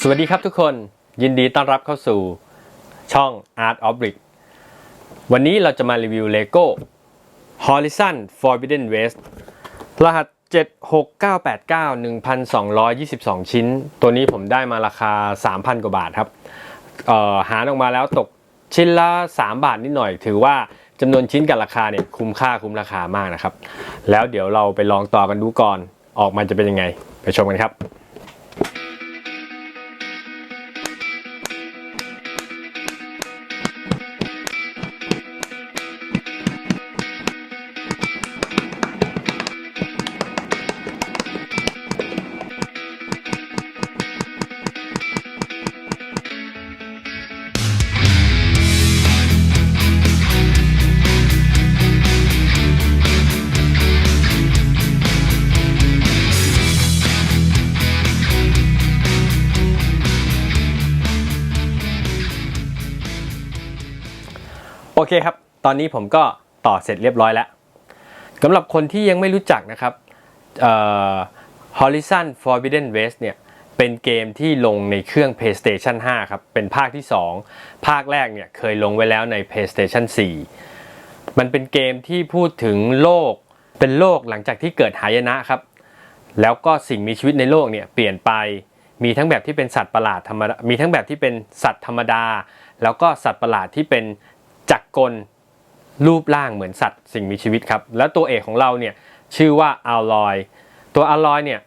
สวัสดีครับทุกคนยินดีต้อนรับเข้าสู่ช่อง Art of Brick วันนี้เราจะมารีวิว Lego Horizon Forbidden West รหัส 76989 1,222 ชิ้น ตัวนี้ผมได้มาราคา 3,000 กว่าบาทครับหารออกมาแล้วตกชิ้นละ 3 บาทนิดหน่อย ถือว่าจำนวนชิ้นกับราคาเนี่ยคุ้มค่าคุ้มราคามากนะครับ แล้วเดี๋ยวเราไปลองต่อกันดูก่อนออกมาจะเป็นยังไง ไปชมกันครับ โอเคครับ ตอนนี้ผมก็ต่อเสร็จเรียบร้อยแล้วสำหรับคนที่ยังไม่รู้จักนะครับ Horizon Forbidden West เนี่ยเป็นเกมที่ลงในเครื่อง PlayStation 5 ครับ เป็นภาคที่ 2 ภาคแรกเนี่ยเคยลงไว้แล้วใน PlayStation 4 มันเป็นเกมที่พูดถึงโลก เป็นโลกหลังจากที่เกิดหายนะครับ แล้วก็สิ่งมีชีวิตในโลกเนี่ยเปลี่ยนไป มีทั้งแบบที่เป็นสัตว์ประหลาดธรรมดามีทั้งแบบที่เป็นสัตว์ธรรมดา แล้วก็สัตว์ประหลาดที่เป็น จักรกลรูปร่างเหมือนสัตว์สิ่งมีชีวิตครับ แล้วตัวเอกของเราเนี่ยชื่อว่าอัลลอย ตัวอัลลอยเนี่ย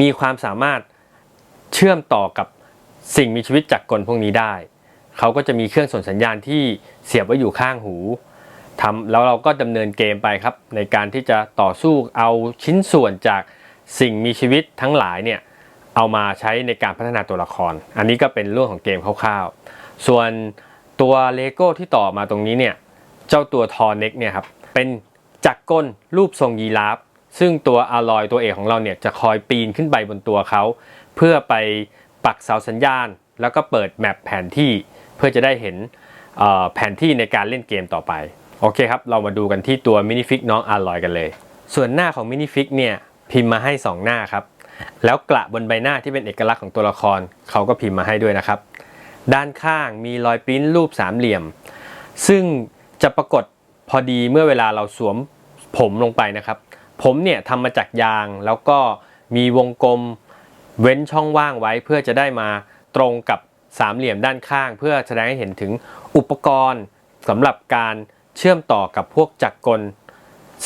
มีความสามารถเชื่อมต่อกับสิ่งมีชีวิตจักรกลพวกนี้ได้ เขาก็จะมีเครื่องส่งสัญญาณที่เสียบไว้อยู่ข้างหูทำแล้วเราก็ดำเนินเกมไปครับ ในการที่จะต่อสู้เอาชิ้นส่วนจากสิ่งมีชีวิตทั้งหลายเนี่ยเอามาใช้ในการพัฒนาตัวละคร อันนี้ก็เป็นเรื่องของเกมคร่าวๆ ส่วน ตัวเลโก้ที่ต่อมาตรงนี้เนี่ย เจ้าตัวทอเน็กเนี่ยครับ เป็นจักรกลรูปทรงยีราฟ ซึ่งตัวอลอยตัวเอกของเราเนี่ยจะคอยปีนขึ้นไปบนตัวเขา เพื่อไปปักเสาสัญญาณ แล้วก็เปิดแมปแผนที่เพื่อจะได้เห็นแผนที่ในการเล่นเกมต่อไป โอเคครับ เรามาดูกันที่ตัวมินิฟิกน้องอาลอยกันเลย ส่วนหน้าของมินิฟิกเนี่ยพิมพ์มาให้ 2 หน้าครับ แล้วกระบนใบหน้าที่เป็นเอกลักษณ์ของตัวละครเขาก็พิมพ์มาให้ด้วยนะครับ ด้านข้างมีรอยปริ้นรูปสามเหลี่ยม ซึ่งจะปรากฏพอดีเมื่อเวลาเราสวมผมลงไปนะครับ ผมเนี่ยทำมาจากยางแล้วก็มีวงกลมเว้นช่องว่างไว้เพื่อจะได้มาตรงกับสามเหลี่ยมด้านข้าง เพื่อแสดงให้เห็นถึงอุปกรณ์สำหรับการเชื่อมต่อกับพวกจักรกล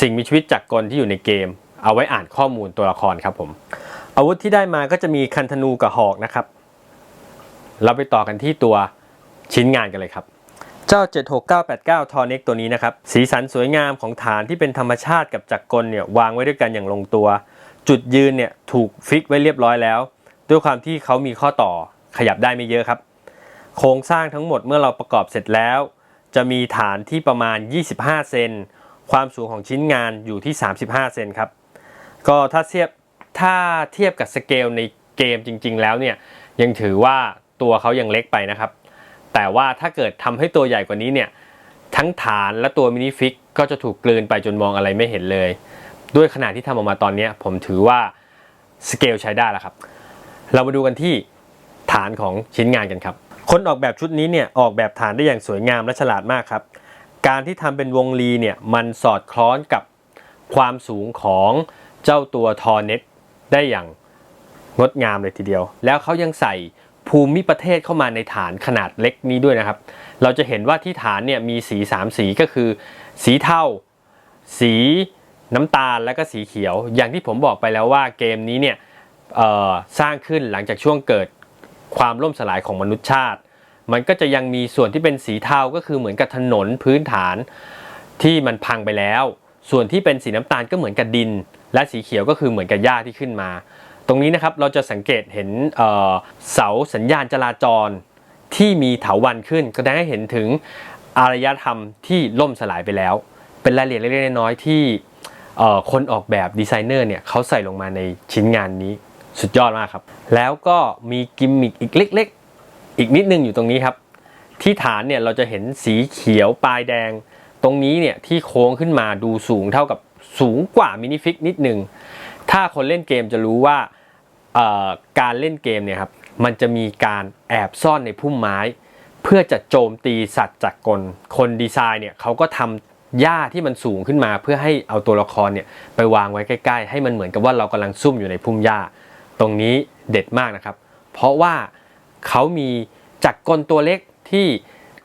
สิ่งมีชีวิตจักรกลที่อยู่ในเกม เอาไว้อ่านข้อมูลตัวละครครับผมอาวุธที่ได้มาก็จะมีคันธนูกับหอกนะครับ เราไปต่อกันที่ตัวชิ้นงานกันเลยครับ เจ้า 76989 ทอเน็กตัวนี้นะครับ สีสันสวยงามของฐานที่เป็นธรรมชาติกับจักรกลเนี่ยวางไว้ด้วยกันอย่างลงตัว จุดยืนเนี่ยถูกฟิกไว้เรียบร้อยแล้ว ด้วยความที่เขามีข้อต่อขยับได้ไม่เยอะครับ โครงสร้างทั้งหมดเมื่อเราประกอบเสร็จแล้ว จะมีฐานที่ประมาณ 25 เซนความสูงของชิ้นงานอยู่ที่ 35 เซนครับ ก็ถ้าเทียบถ้าเทียบกับสเกลในเกมจริง ๆ แล้วเนี่ยยังถือว่า ตัวเขายังเล็กไปนะครับ แต่ว่าถ้าเกิดทำให้ตัวใหญ่กว่านี้เนี่ยทั้งฐานและตัวมินิฟิกก็จะถูกกลืนไปจนมองอะไรไม่เห็นเลย ด้วยขนาดที่ทำออกมาตอนนี้ผมถือว่าสเกลใช้ได้แล้วครับ เรามาดูกันที่ฐานของชิ้นงานกันครับ คนออกแบบชุดนี้เนี่ยออกแบบฐานได้อย่างสวยงามและฉลาดมากครับ การที่ทำเป็นวงรีเนี่ยมันสอดคล้องกับความสูงของเจ้าตัวทอเน็ตได้อย่างงดงามเลยทีเดียว แล้วเขายังใส่ ภูมิประเทศเข้ามาในฐานขนาดเล็กนี้ด้วยนะครับ เราจะเห็นว่าที่ฐานเนี่ยมีสีสามสีก็คือ สีเทาสีน้ำตาลและก็สีเขียว อย่างที่ผมบอกไปแล้วว่าเกมนี้เนี่ยสร้างขึ้นหลังจากช่วงเกิดความล่มสลายของมนุษยชาติ มันก็จะยังมีส่วนที่เป็นสีเทาก็คือเหมือนกับถนนพื้นฐานที่มันพังไปแล้ว ส่วนที่เป็นสีน้ำตาลก็เหมือนกับดิน และสีเขียวก็คือเหมือนกับหญ้าที่ขึ้นมา รงนี้นะครับเราจะสังเกตเห็นเสาสัญญาณจราจรที่มีเถาวันขึ้นแสดงให้เห็นถึงอารยธรรมที่ล่มสลายไปแล้ว เป็นรายละเอียดเล็กๆน้อยๆที่คนออกแบบดีไซเนอร์เนี่ยเขาใส่ลงมาในชิ้นงานนี้สุดยอดมากครับ แล้วก็มีกิมมิคอีกเล็ก ๆ อีกนิดนึงอยู่ตรงนี้ครับ ที่ฐานเนี่ยเราจะเห็นสีเขียวปลายแดง ตรงนี้เนี่ยที่โค้งขึ้นมาดูสูงเท่ากับสูงกว่ามินิฟิกนิดนึง ถ้าคนเล่นเกมจะรู้ว่า การเล่นเกมเนี่ยครับมันจะมีการแอบซ่อนในพุ่มไม้ เพื่อจะโจมตีสัตว์จากกลคนดีไซน์เนี่ยเขาก็ทำหญ้าที่มันสูงขึ้นมา เพื่อให้เอาตัวละครเนี่ยไปวางไว้ใกล้ ๆ ให้มันเหมือนกับว่าเรากำลังซุ่มอยู่ในพุ่มหญ้า ตรงนี้เด็ดมากนะครับ เพราะว่าเขามีจักรกลตัวเล็กที่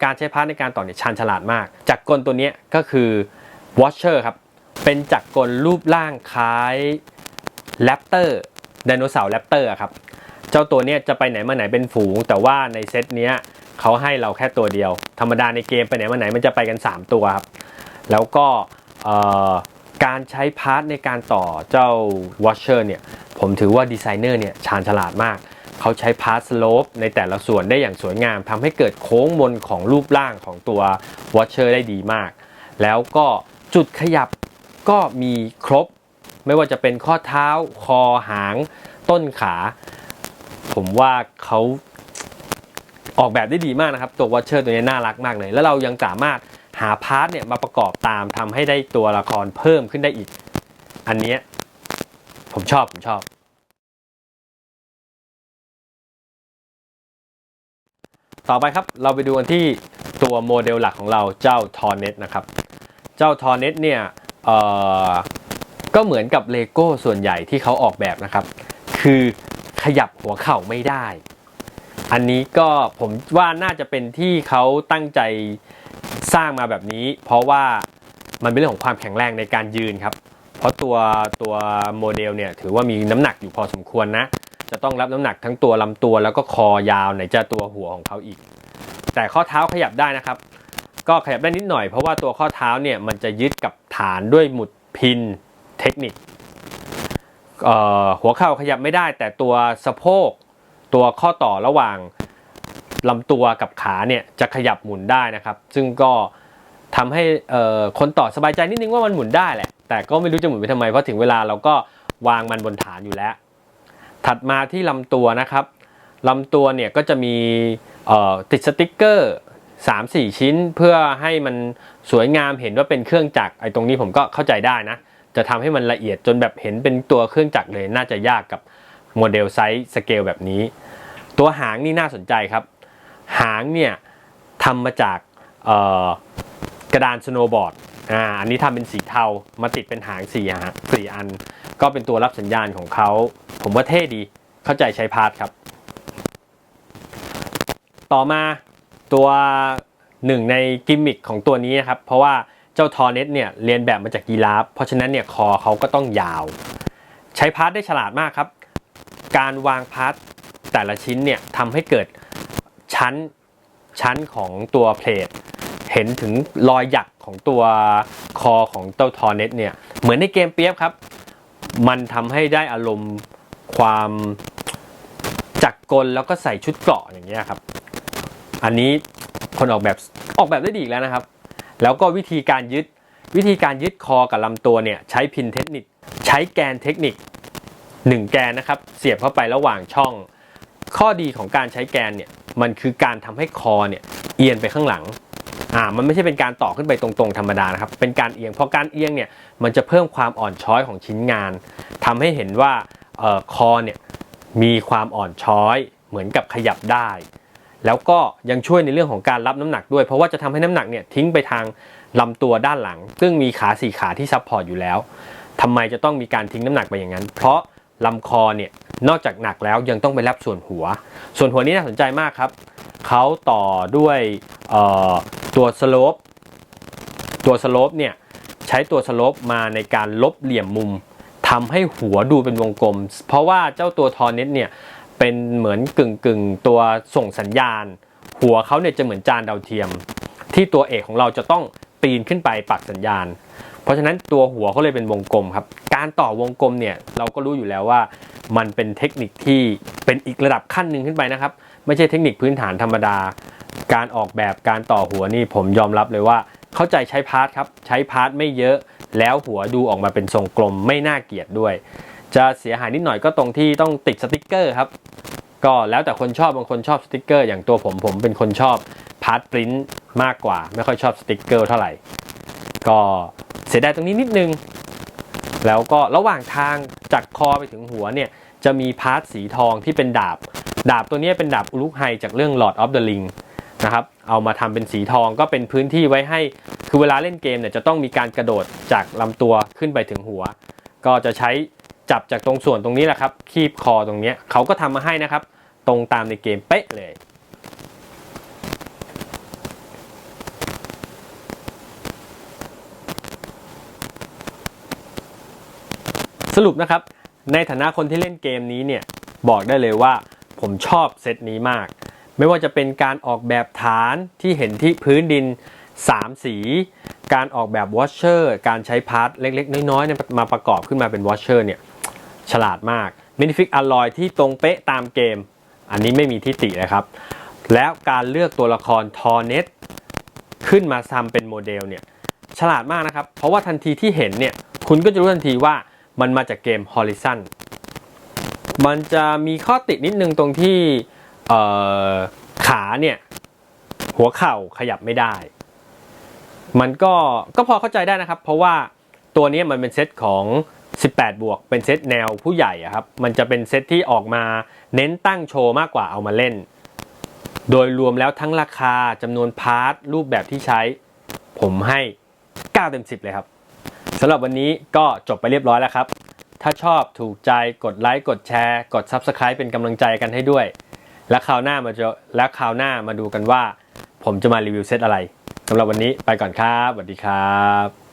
การใช้พาร์ทในการต่อเนี่ยชาญฉลาดมาก จักรกลตัวเนี้ยก็คือ Watcher ครับเป็นจักรกลรูปร่างคล้ายแรปเตอร์ ไดโนเสาร์แรปเตอร์ครับ เจ้าตัวเนี้ยจะไปไหนมาไหนเป็นฝูง แต่ว่าในเซตเนี้ยเขาให้เราแค่ตัวเดียว ธรรมดาในเกมไปไหนมาไหนมันจะไปกัน 3 ตัวครับ แล้วก็การใช้พาร์ทในการต่อเจ้า Watcher เนี่ย ผมถือว่าดีไซเนอร์เนี่ยชาญฉลาดมาก เขาใช้พาร์ทสโลปในแต่ละส่วนได้อย่างสวยงามทำให้เกิดโค้งมนของรูปร่างของตัว Watcher ได้ดีมาก แล้วก็จุดขยับก็มีครบ ไม่ว่าจะเป็นข้อเท้าคอหาง ต้นขา ผมว่าเขาออกแบบได้ดีมากนะครับ ตัว Watcher ตัวนี้น่ารักมากเลย แล้วเรายังสามารถหาพาร์ทเนี่ยมาประกอบตามทำให้ได้ตัวละครเพิ่มขึ้นได้อีก อันนี้ผมชอบ ผมชอบ ต่อไปครับเราไปดูกันที่ตัวโมเดลหลักของเราเจ้า t o r n e t นะครับ เจ้า t o r n e t เนี่ยเก็เหมือนกับเลโก้ส่วนใหญ่ที่เขาออกแบบนะครับ คือขยับหัวเข่าไม่ได้ อันนี้ก็ผมว่าน่าจะเป็นที่เขาตั้งใจสร้างมาแบบนี้ เพราะว่ามันเป็นเรื่องของความแข็งแรงในการยืนครับ เพราะตัวตัวโมเดลเนี่ยถือว่ามีน้ำหนักอยู่พอสมควรนะ จะต้องรับน้ำหนักทั้งตัวลำตัวแล้วก็คอยาวไหนจะตัวหัวของเขาอีก แต่ข้อเท้าขยับได้นะครับ ก็ขยับได้นิดหน่อยเพราะว่าตัวข้อเท้าเนี่ยมันจะยึดกับฐานด้วยหมุดพิน เทคนิคหัวเข่าขยับไม่ได้ แต่ตัวสะโพกตัวข้อต่อระหว่างลำตัวกับขาเนี่ยจะขยับหมุนได้นะครับ ซึ่งก็ทำให้คนต่อสบายใจนิดนึงว่ามันหมุนได้แหละ แต่ก็ไม่รู้จะหมุนไปทำไม เพราะถึงเวลาเราก็วางมันบนฐานอยู่แล้ว ถัดมาที่ลำตัวนะครับลำตัวเนี่ยก็จะมีติดสติกเกอร์ 3-4 ชิ้นเพื่อให้มันสวยงามเห็นว่าเป็นเครื่องจักรไอ้ตรงนี้ผมก็เข้าใจได้นะ จะทำให้มันละเอียดจนแบบเห็นเป็นตัวเครื่องจักรเลยน่าจะยากกับโมเดลไซส์สเกลแบบนี้ ตัวหางนี่น่าสนใจครับ หางเนี่ยทำมาจากกระดานสโนว์บอร์ดอ่าอันนี้ทำเป็นสีเทามาติดเป็นหางสี่หางสี่อัน ก็เป็นตัวรับสัญญาณของเขา ผมว่าเท่ดีเข้าใจใช้พาร์ทครับ ต่อมาตัวหนึ่งในกิมมิคของตัวนี้นะครับ เพราะว่า เจ้าทอร์เน็ตเนี่ยเรียนแบบมาจากยีราฟเพราะฉะนั้นเนี่ยคอเขาก็ต้องยาว ใช้พาร์ทได้ฉลาดมากครับ การวางพาร์ทแต่ละชิ้นเนี่ยทำให้เกิดชั้นชั้นของตัวเพลทเห็นถึงรอยหยักของตัวคอของเจ้าทอร์เน็ตเนี่ยเหมือนในเกมเปียบครับ มันทำให้ได้อารมณ์ความจักกลแล้วก็ใส่ชุดเกราะอย่างเงี้ยครับ อันนี้คนออกแบบออกแบบได้ดีอีกแล้วนะครับ แล้วก็วิธีการยึด วิธีการยึดคอกับลำตัวเนี่ยใช้พินเทคนิค ใช้แกนเทคนิค 1 แกนนะครับเสียบเข้าไประหว่างช่อง ข้อดีของการใช้แกนเนี่ยมันคือการทำให้คอเนี่ยเอียงไปข้างหลังอ่ามันไม่ใช่เป็นการต่อขึ้นไปตรงๆธรรมดานะครับ เป็นการเอียงเพราะการเอียงเนี่ยมันจะเพิ่มความอ่อนช้อยของชิ้นงานทำให้เห็นว่าออคอเนี่ยมีความอ่อนช้อยเหมือนกับขยับได้ แล้วก็ยังช่วยในเรื่องของการรับน้ำหนักด้วย เพราะว่าจะทำให้น้ำหนักเนี่ยทิ้งไปทางลำตัวด้านหลัง ซึ่งมีขาสี่ขาที่ซับพอร์ตอยู่แล้วทำไมจะต้องมีการทิ้งน้ำหนักไปอย่างนั้น เพราะลำคอเนี่ยนอกจากหนักแล้วยังต้องไปรับส่วนหัว ส่วนหัวนี้น่าสนใจมากครับเขาต่อด้วยตัวสโลปตัวสโลปเนี่ยใช้ตัวสโลปมาในการลบเหลี่ยมมุมทำให้หัวดูเป็นวงกลม เพราะว่าเจ้าตัวทอร์เน็ตเนี่ย เป็นเหมือนกึ่งกึ่งตัวส่งสัญญาณ หัวเขาเนี่ยจะเหมือนจานดาวเทียม ที่ตัวเอกของเราจะต้องปีนขึ้นไปปักสัญญาณ เพราะฉะนั้นตัวหัวเขาเลยเป็นวงกลมครับ การต่อวงกลมเนี่ยเราก็รู้อยู่แล้วว่า มันเป็นเทคนิคที่เป็นอีกระดับขั้นหนึ่งขึ้นไปนะครับ ไม่ใช่เทคนิคพื้นฐานธรรมดา การออกแบบการต่อหัวนี่ผมยอมรับเลยว่า เข้าใจใช้พาร์ทครับใช้พาร์ทไม่เยอะ แล้วหัวดูออกมาเป็นทรงกลมไม่น่าเกลียดด้วย จะเสียหายนิดหน่อยก็ตรงที่ต้องติดสติกเกอร์ครับก็แล้วแต่คนชอบบางคนชอบสติกเกอร์อย่างตัวผมผมเป็นคนชอบพาร์ทปริ้นมากกว่า ไม่ค่อยชอบสติกเกอร์เท่าไหร่ ก็เสียดายตรงนี้นิดนึง แล้วก็ระหว่างทางจากคอไปถึงหัวเนี่ยจะมีพาร์ทสีทองที่เป็นดาบ ดาบตัวนี้เป็นดาบอุลุกไฮจากเรื่อง Lord of the Ring นะครับเอามาทำเป็นสีทองก็เป็นพื้นที่ไว้ให้ คือเวลาเล่นเกมเนี่ยจะต้องมีการกระโดดจากลำตัวขึ้นไปถึงหัว ก็จะใช้ จับจากตรงส่วนตรงนี้แหละครับ คีบคอตรงนี้เขาก็ทำมาให้นะครับ ตรงตามในเกมเป๊ะเลย สรุปนะครับ ในฐานะคนที่เล่นเกมนี้เนี่ย บอกได้เลยว่าผมชอบเซตนี้มาก ไม่ว่าจะเป็นการออกแบบฐานที่เห็นที่พื้นดิน 3 สีการออกแบบวอชเชอร์ การใช้พาร์ทเล็ก ๆ น้อยๆมาประกอบขึ้นมาเป็นวอชเชอร์เนี่ย ฉลาดมากมินิฟิกอ l ลอยที่ตรงเป๊ะตามเกม อันนี้ไม่มีทิฏฐิเลยครับ แล้วการเลือกตัวละครทอเน็ตขึ้นมาทำเป็นโมเดลเนี่ยฉลาดมากนะครับ เพราะว่าทันทีที่เห็นเนี่ยคุณก็จะรู้ทันทีว่ามันมาจากเกม Horizon มันจะมีข้อตินิดนึงตรงที่เออขาเนี่ยหัวเข่าขยับไม่ได้ มันก็ก็พอเข้าใจได้นะครับ เพราะว่าตัวนี้มันเป็นเซตของ 18 บวก เป็นเซตแนวผู้ใหญ่ครับ มันจะเป็นเซตที่ออกมาเน้นตั้งโชว์มากกว่าเอามาเล่น โดยรวมแล้วทั้งราคาจำนวนพาร์ทรูปแบบที่ใช้ ผมให้ 9 เต็ม 10 เลยครับสำหรับวันนี้ก็จบไปเรียบร้อยแล้วครับ ถ้าชอบถูกใจกดไลค์กดแชร์ กด Subscribe เป็นกำลังใจกันให้ด้วย และคราวหน้ามาจอและคราวหน้ามาดูกันว่า ผมจะมารีวิวเซตอะไรสำหรับวันนี้ไปก่อนครับสวัสดีครับ